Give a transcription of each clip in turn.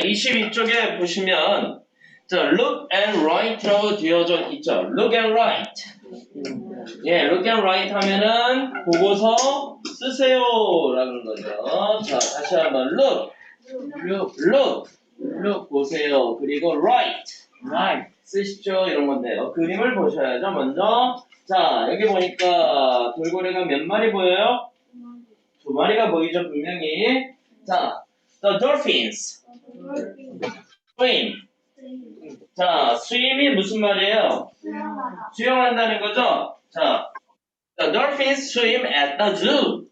자, 22쪽에 보시면 자, look and write라고 되어져 있죠. look and write. 예, look and write 하면은 보고서 쓰세요라는 거죠. 자, 다시 한번 look, look, look, look 보세요. 그리고 write, write 쓰십시오 이런 건데요. 그림을 보셔야죠. 먼저 자, 여기 보니까 돌고래가 몇 마리 보여요? 두 마리가 보이죠, 분명히. 자, the dolphins swim. 자, swim이 무슨 말이에요? 수영한다는 거죠? 자, the dolphins swim at the zoo.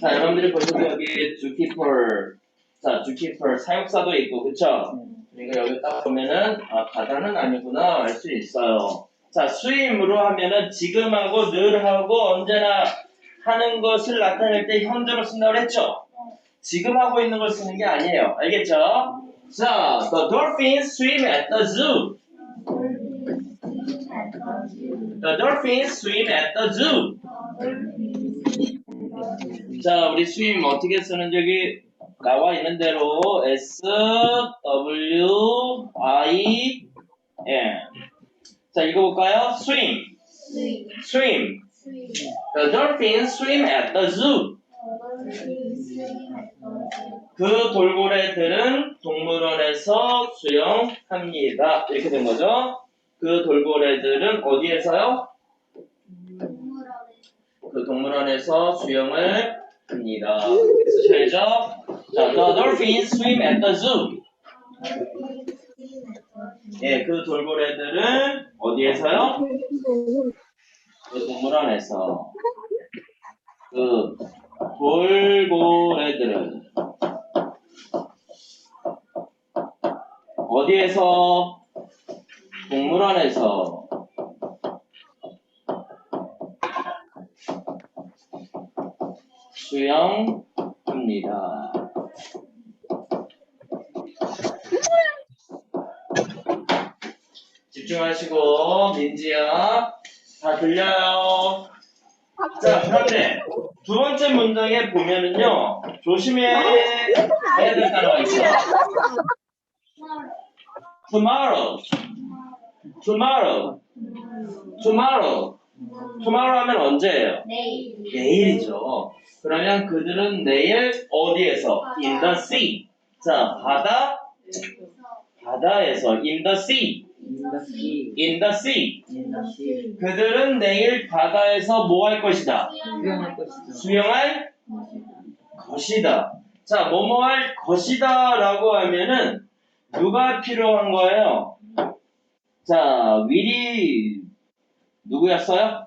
자, 여러분들이 보셔도 여기 zookeeper, 자, zookeeper 사육사도 있고, 그쵸? 그러니까 여기 딱 보면은, 아, 바다는 아니구나, 알 수 있어요. 자, swim으로 하면은 지금하고 늘하고 언제나 하는 것을 나타낼 때 현재로 쓴다고 했죠? 지금 하고 있는 걸 쓰는 게 아니에요. 알겠죠? 자, the dolphins swim at the zoo. The dolphins swim at the zoo. 자, 우리 swim 어떻게 쓰는지 여기 나와 있는 대로 S, W, I, N. 자, 이거 볼까요? swim, swim. The dolphins swim at the zoo. 그 돌고래들은 동물원에서 수영합니다. 이렇게 된 거죠. 그 돌고래들은 어디에서요? 그 동물원에서 수영을 합니다. 쓰셔야죠. 자, the dolphins swim at the zoo. 예, 그 돌고래들은 어디에서요? 그 동물원에서. 그 돌고래들은 어디에서? 동물원에서. 수영합니다. 집중하시고 민지야 다 들려요. 자 그런데 두 번째 문장에 보면은요 조심해야 될 단어가 있어요. tomorrow, tomorrow, tomorrow, tomorrow 하면 언제예요? 내일이죠. 그러면 그들은 내일 어디에서? In the sea. 자, 바다, 바다에서 in the sea. In the sea. 그들은 내일 바다에서 뭐할 것이다? 수영할 것이다. 자, 뭐뭐 할 것이다 라고 하면은 누가 필요한 거예요? 자, will이 누구였어요?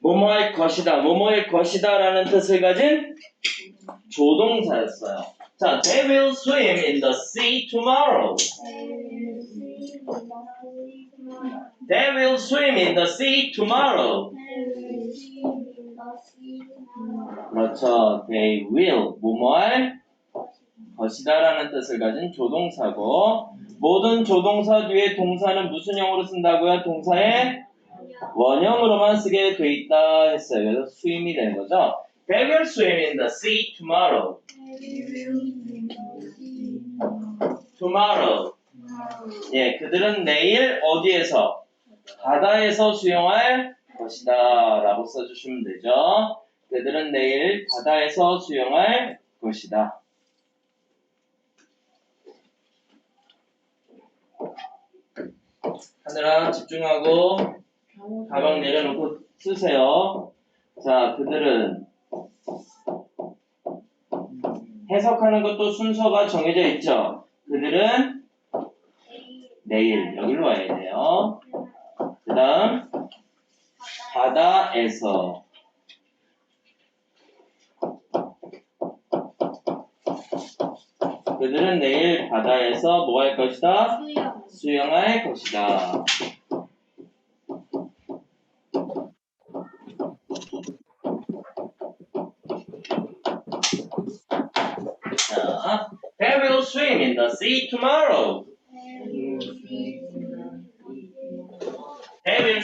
뭐뭐 할 것이다, 뭐뭐의 것이다 라는 뜻을 가진 조동사였어요. 자, they will swim in the sea tomorrow. They will swim in the sea tomorrow. 그렇죠. They will 뭐뭐 할 것이다라는 뜻을 가진 조동사고 모든 조동사 뒤에 동사는 무슨 형으로 쓴다고요? 동사의 원형으로만 쓰게 돼 있다 했어요. 그래서 swim이 되는 거죠. They will swim in the sea tomorrow. Tomorrow. 예, 그들은 내일 어디에서? 바다에서 수영할 것이다 라고 써주시면 되죠. 그들은 내일 바다에서 수영할 것이다. 하늘아 집중하고 가방 내려놓고 쓰세요. 자, 그들은 해석하는 것도 순서가 정해져 있죠. 그들은 내일 여기로 와야 돼요. 그 다음 바다에서 그들은 내일 바다에서 뭐 할 것이다? 수영할 것이다. 자, they will swim in the sea tomorrow.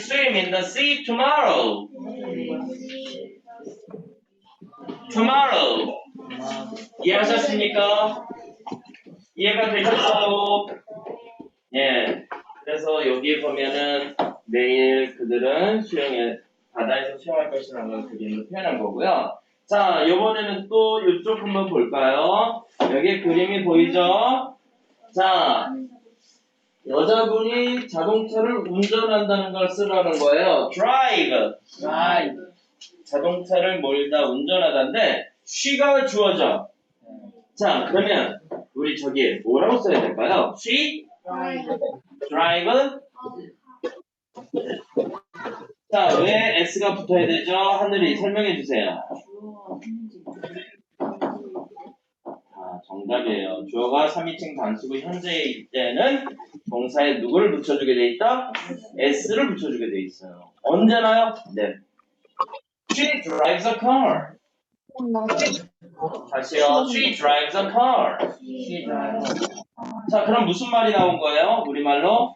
Swim in the sea tomorrow. Tomorrow. 이해하셨습니까? 이해가 되셨어요? 예. 그래서 여기 보면은 내일 그들은 수영에 바다에서 수영할 것이라는 걸 그림으로 표현한 거고요. 자, 이번에는 또 이쪽 한번 볼까요? 여기 그림이 보이죠? 자, 여자분이 자동차를 운전한다는 걸 쓰라는 거예요. drive. drive. 자동차를 몰다 운전하다인데 she가 주어져. 자, 그러면 우리 저기 뭐라고 써야 될까요? she drive. 자, 왜 s가 붙어야 되죠? 하늘이 설명해 주세요. 아, 정답이에요. 주어가 3인칭 단수고 현재일 때는 동사에 누구를 붙여주게 돼 있다? s를 붙여주게 돼 있어요. 언제나요? 네. She drives a car. 다시요. She drives a car. 자, 그럼 무슨 말이 나온 거예요? 우리말로?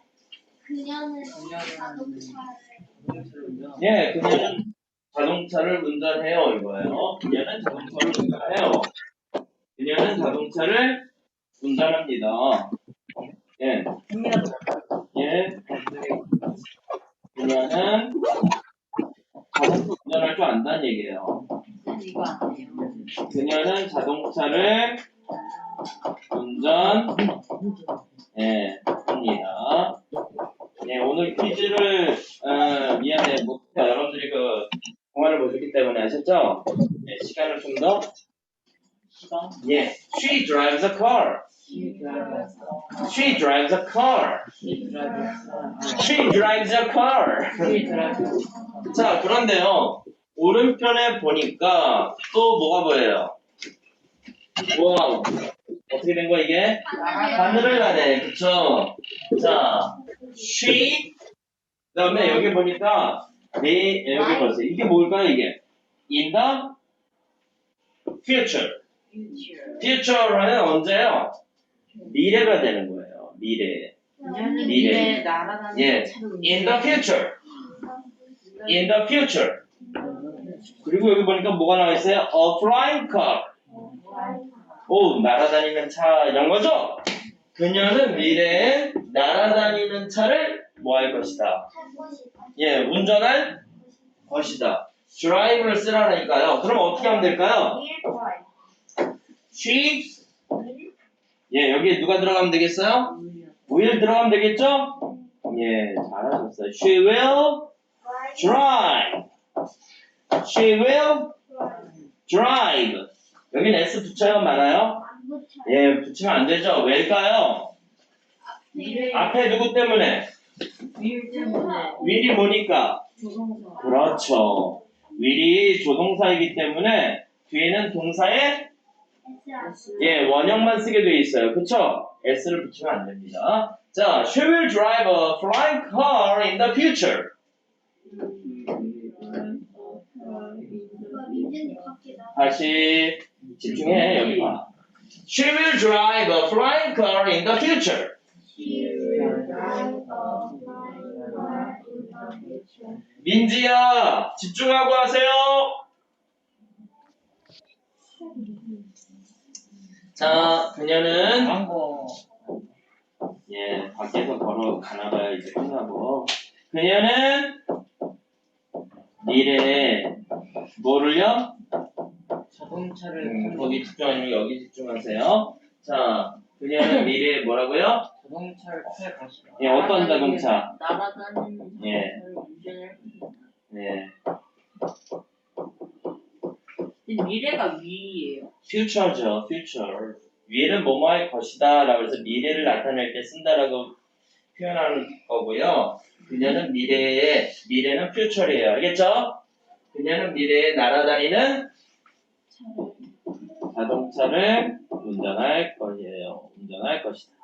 그녀는 자동차를 예, 그녀는 자동차를 운전해요 이거예요. 그녀는 자동차를 운전해요. 그녀는 자동차를 운전합니다. 예, 예. 그녀는 자동차 운전할 줄 안다는 얘기예요. 그녀는 자동차를 운전 예, 합니다. 예, 오늘 퀴즈를 어, 미안해 못 여러분들이 그 동화를 보셨기 때문에 아셨죠? 예, 시간을 좀 더. 시간. 예, she drives a car. She drives. A car. She drives. A car. 자, 그런데요. 오른편에 보니까 또 뭐가 보여요? 와우. 어떻게 된 거야 이게? 하늘을 나네. 그쵸? 자, she. 그 다음에 여기 보니까, 네, 여기 보세요. 이게 뭘까요, 이게? In the future. future는 언제요? 미래가 되는 거예요. 미래. 미래. 예. 차를 In the future. In the future. 그리고 여기 보니까 뭐가 나와 있어요? A flying car. 오, 날아다니는 차 영어죠? 그녀는 미래에 날아다니는 차를 뭐 할 것이다. 할 것이다. 예, 운전할 것이다. drive를 쓰라니까요. 그럼 어떻게 하면 될까요? she, 예, 여기에 누가 들어가면 되겠어요? will 들어가면 되겠죠? 예, 잘하셨어요. She will drive. She will drive. 여기는 S 붙여요, 많아요? 예, 붙이면 안 되죠. 왜일까요? 앞에 누구 때문에? will이 뭐니까? 그렇죠. will이 조동사이기 때문에 뒤에는 동사의 S 예, 원형만 쓰게 돼 있어요. 그쵸? S를 붙이면 안 됩니다. 자, she will drive a flying car in the future. 다시 집중해, 여기 봐. She will drive a flying car in the future. 민지야, 집중하고 하세요. 자, 그녀는. 예, 밖에서 걸어 가나봐야 이제 끝나고. 그녀는 미래에 뭐를요? 자동차를 음, 거기 집중 아니면 여기 집중하세요. 자, 그녀는 미래에 뭐라고요? 자동차를 탈 것이다. 예, 어떤 자동차? 날아다니는 예. 자동차를 운전할 것이다. 네, 근데 미래가 위예요. Future죠, future. 위에는 뭐뭐 할 것이다 라고 해서 미래를 나타낼 때 쓴다라고 표현하는 거고요. 그녀는 미래에, 미래는 future예요. 알겠죠? 그녀는 미래에 날아다니는 자동차를 운전할 거예요. 운전할 것이다.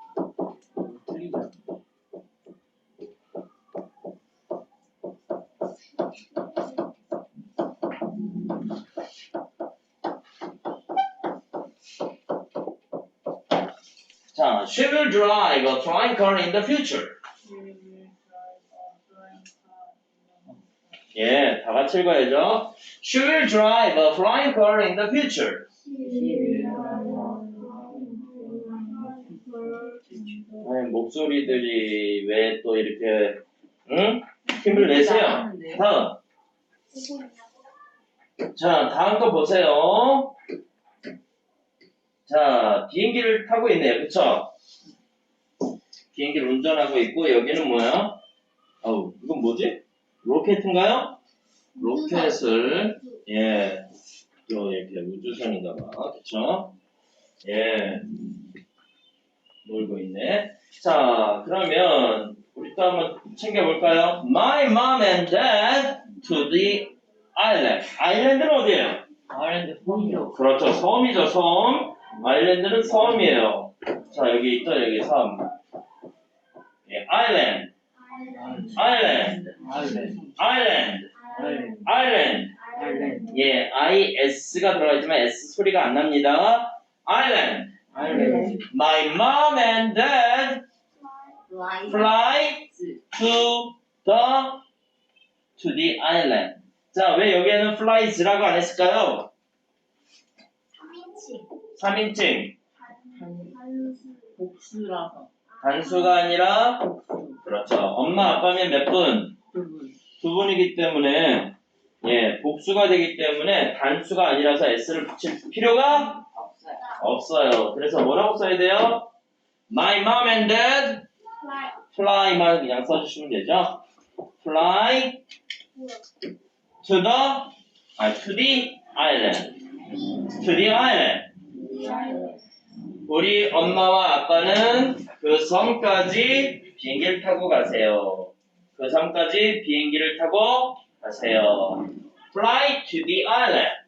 자, she will drive a flying car in the future. 예, 다 같이 읽어야죠. She will drive a flying car in the future. 아니, 목소리들이 왜 또 이렇게 응? 힘을 내세요. 다음. 자, 다음 거 보세요. 자, 비행기를 타고 있네요. 그쵸? 비행기를 운전하고 있고, 여기는 뭐야? 어우, 이건 뭐지? 로켓인가요? 로켓을, 예, 또 이렇게 우주선인가 봐. 그쵸? 예, 놀고 있네. 자, 그러면, 우리 또 한번 챙겨볼까요? My mom and dad to the island. 아일랜드는 어디예요? 아일랜드 섬이요. 그렇죠. 섬이죠, 섬. 아일랜드는 섬이에요. 자, 여기 있죠, 여기 섬. 예, 아일랜드, 아일랜드, 아일랜드. 아일랜드. 예, IS가 들어가 있지만 S 소리가 안 납니다. 아일랜드. My mom and dad fly to the to the island. 자, 왜 여기에는 flies라고 안 했을까요? 3인칭. 복수라서. 단수가 아니라 그렇죠. 엄마 아빠면 몇 분? 두 분. 분이기 때문에 예, 복수가 되기 때문에 단수가 아니라서 s를 붙일 필요가 없어요. 없어요. 그래서 뭐라고 써야 돼요? My mom and dad fly만 그냥 써주시면 되죠. Fly to the 아, to the island. to the island. 우리 엄마와 아빠는 그 섬까지 비행기를 타고 가세요. 그 섬까지 비행기를 타고 가세요. Fly to the island.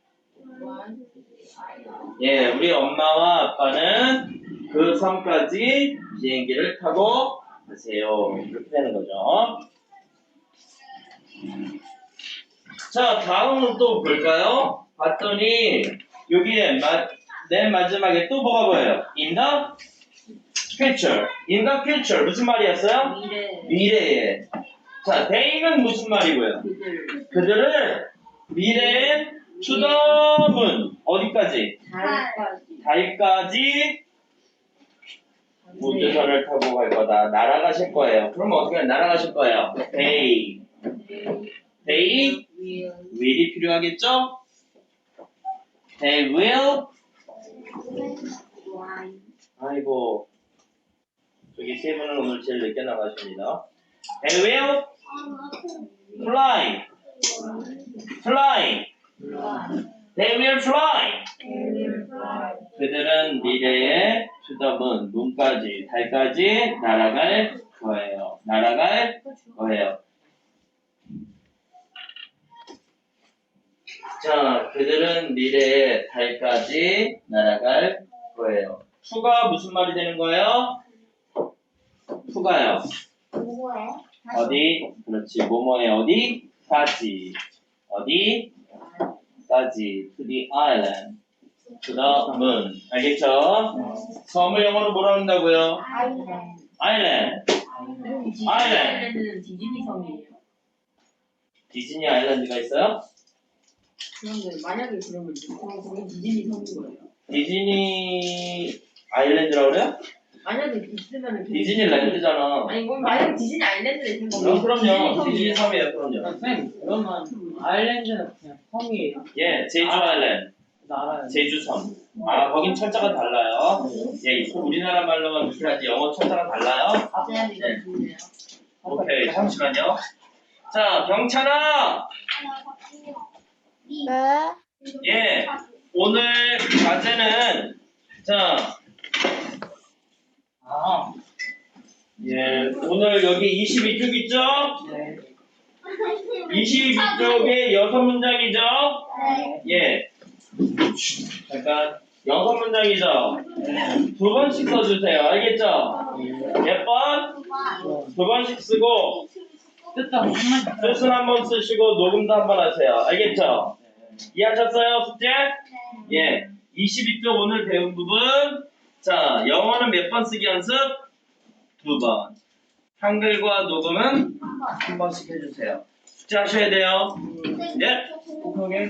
예, 우리 엄마와 아빠는 그 섬까지 비행기를 타고 가세요. 이렇게 되는 거죠. 자, 다음은 또 볼까요? 봤더니 여기에 마, 맨 마지막에 또 뭐가 보여요? In the future. In the future 무슨 말이었어요? 미래. 미래에. 자, they는 무슨 말이고요? 그들. 그들은 to the moon 어디까지? 달까지. 달까지 우주선을 타고 갈 거다. 날아가실 거예요. 그럼 어떻게 날아가실 거예요? They. They will will이 필요하겠죠? They will. 아이고. 저기 세 분은 오늘 제일 늦게 나가십니다. They will fly. Fly. They will fly. 그들은 the moon, 문까지, 달까지 날아갈 거예요. 날아갈 거예요. 자, 그들은 미래에 달까지 날아갈 거예요. 투가 무슨 말이 되는 거예요? 투가요. 어디? 그렇지. 뭐뭐에 어디? 까지. 어디? 까지. To the island. To the moon. 알겠죠? 섬을 영어로 뭐라 한다고요? island. 디즈니 아일랜드. 아일랜드는 디즈니 섬이에요. 디즈니 아일랜드가 있어요? 그런데 만약에 그러면 그럼 거기 디즈니 섬인 거예요. 디즈니 아일랜드라고 그래요? 만약에 있으면은 그 디즈니랜드잖아. 아니 그럼 만약에 디즈니 아일랜드에 있는 어, 거면 그럼요. 디즈니 디즈니 섬이에요. 그럼요. 아, 쌤, 그러면 아일랜드는 그냥 섬이에요. 예, 제주 아. 아일랜드. 알아요. 제주섬. 아, 거긴 철자가 달라요. 예, 우리나라 말로만 그렇게 하지 영어 철자가 달라요. 쌤 이거 좋네요. 오케이, 잠시만요. 자, 병찬아! 네. 예. 오늘 과제는, 자, 아, 예, 오늘 여기 22쪽 있죠? 네. 22쪽에 여섯 문장이죠? 네. 예. 잠깐. 여섯 문장이죠? 두 번씩 써주세요. 알겠죠? 몇 번? 두 번씩 쓰고, 뜻은 한 번 쓰시고, 녹음도 한 번 하세요. 알겠죠? 이해하셨어요? 숙제? 예. 22쪽 오늘 배운 부분. 자, 영어는 몇 번 쓰기 연습? 두 번. 한글과 녹음은 한 번씩 해주세요. 숙제 하셔야 돼요. 예. 그게